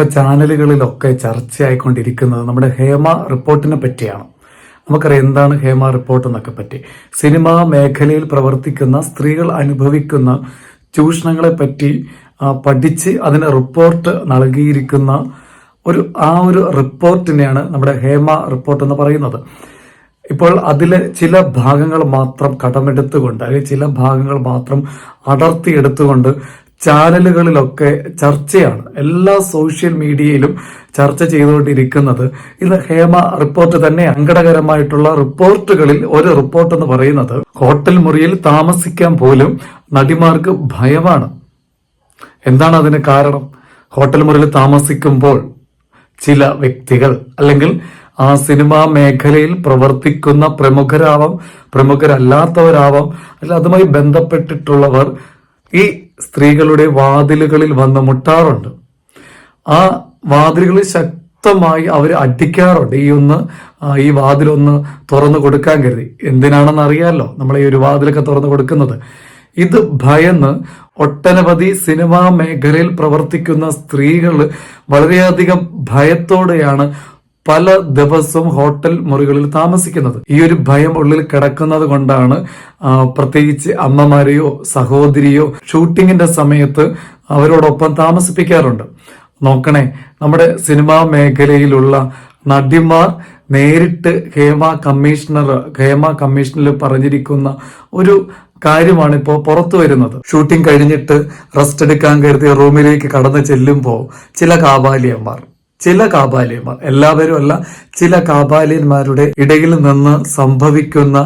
ഇപ്പൊ ചാനലുകളിലൊക്കെ ചർച്ചയായിക്കൊണ്ടിരിക്കുന്നത് നമ്മുടെ ഹേമ റിപ്പോർട്ടിനെ പറ്റിയാണ്. നമുക്കറിയാം എന്താണ് ഹേമ റിപ്പോർട്ട് എന്നൊക്കെ പറ്റി. സിനിമാ മേഖലയിൽ പ്രവർത്തിക്കുന്ന സ്ത്രീകൾ അനുഭവിക്കുന്ന ചൂഷണങ്ങളെ പറ്റി പഠിച്ച് അതിന് റിപ്പോർട്ട് നൽകിയിരിക്കുന്ന ഒരു ആ ഒരു റിപ്പോർട്ടിനെയാണ് നമ്മുടെ ഹേമ റിപ്പോർട്ട് എന്ന് പറയുന്നത്. ഇപ്പോൾ അതിലെ ചില ഭാഗങ്ങൾ മാത്രം കടമെടുത്തുകൊണ്ട് അല്ലെങ്കിൽ ചില ഭാഗങ്ങൾ മാത്രം അടർത്തിയെടുത്തുകൊണ്ട് ചാനലുകളിലൊക്കെ ചർച്ചയാണ് എല്ലാ സോഷ്യൽ മീഡിയയിലും ചർച്ച ചെയ്തുകൊണ്ടിരിക്കുന്നത്. ഇന്ന് ഹേമ റിപ്പോർട്ട് തന്നെ അങ്കടകരമായിട്ടുള്ള റിപ്പോർട്ടുകളിൽ ഒരു റിപ്പോർട്ട് എന്ന് പറയുന്നത് ഹോട്ടൽ മുറിയിൽ താമസിക്കാൻ പോലും നടിമാർക്ക് ഭയമാണ്. എന്താണ് അതിന് കാരണം? ഹോട്ടൽ മുറിയിൽ താമസിക്കുമ്പോൾ ചില വ്യക്തികൾ അല്ലെങ്കിൽ ആ സിനിമാ മേഖലയിൽ പ്രവർത്തിക്കുന്ന പ്രമുഖരാവാം പ്രമുഖരല്ലാത്തവരാവാം അല്ല അതുമായി ബന്ധപ്പെട്ടിട്ടുള്ളവർ ഈ സ്ത്രീകളുടെ വാതിലുകളിൽ വന്ന് മുട്ടാറുണ്ട്. ആ വാതിലുകൾ ശക്തമായി അവർ അടിക്കാറുണ്ട്. ഈ ഒന്ന് ഈ വാതിലൊന്ന് തുറന്നു കൊടുക്കാൻ കരുതി. എന്തിനാണെന്ന് അറിയാമല്ലോ നമ്മൾ ഈ ഒരു വാതിലൊക്കെ തുറന്നു കൊടുക്കുന്നത്. ഇത് ഭയന്ന് ഒട്ടനവധി സിനിമാ മേഖലയിൽ പ്രവർത്തിക്കുന്ന സ്ത്രീകൾ വളരെയധികം ഭയത്തോടെയാണ് പല ദിവസവും ഹോട്ടൽ മുറികളിൽ താമസിക്കുന്നത്. ഈ ഒരു ഭയം ഉള്ളിൽ കിടക്കുന്നത് കൊണ്ടാണ് പ്രത്യേകിച്ച് അമ്മമാരെയോ സഹോദരിയോ ഷൂട്ടിങ്ങിന്റെ സമയത്ത് അവരോടൊപ്പം താമസിപ്പിക്കാറുണ്ട്. നോക്കണേ നമ്മുടെ സിനിമാ മേഖലയിലുള്ള നടിമാർ നേരിട്ട് ഹേമ കമ്മീഷണർ ഹേമ കമ്മീഷനിൽ പറഞ്ഞിരിക്കുന്ന ഒരു കാര്യമാണ് ഇപ്പോൾ പുറത്തു വരുന്നത്. ഷൂട്ടിംഗ് കഴിഞ്ഞിട്ട് റെസ്റ്റ് എടുക്കാൻ കരുതിയ റൂമിലേക്ക് കടന്നു ചെല്ലുമ്പോൾ ചില കാബാലിയന്മാർ ചില കാബാലിയന്മാർ എല്ലാവരും അല്ല ചില കാബാലിയന്മാരുടെ ഇടയിൽ നിന്ന് സംഭവിക്കുന്ന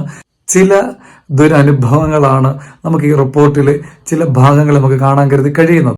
ചില ദുരനുഭവങ്ങളാണ് നമുക്ക് ഈ റിപ്പോർട്ടിൽ ചില ഭാഗങ്ങൾ നമുക്ക് കാണാൻ കരുതി കഴിയുന്നത്.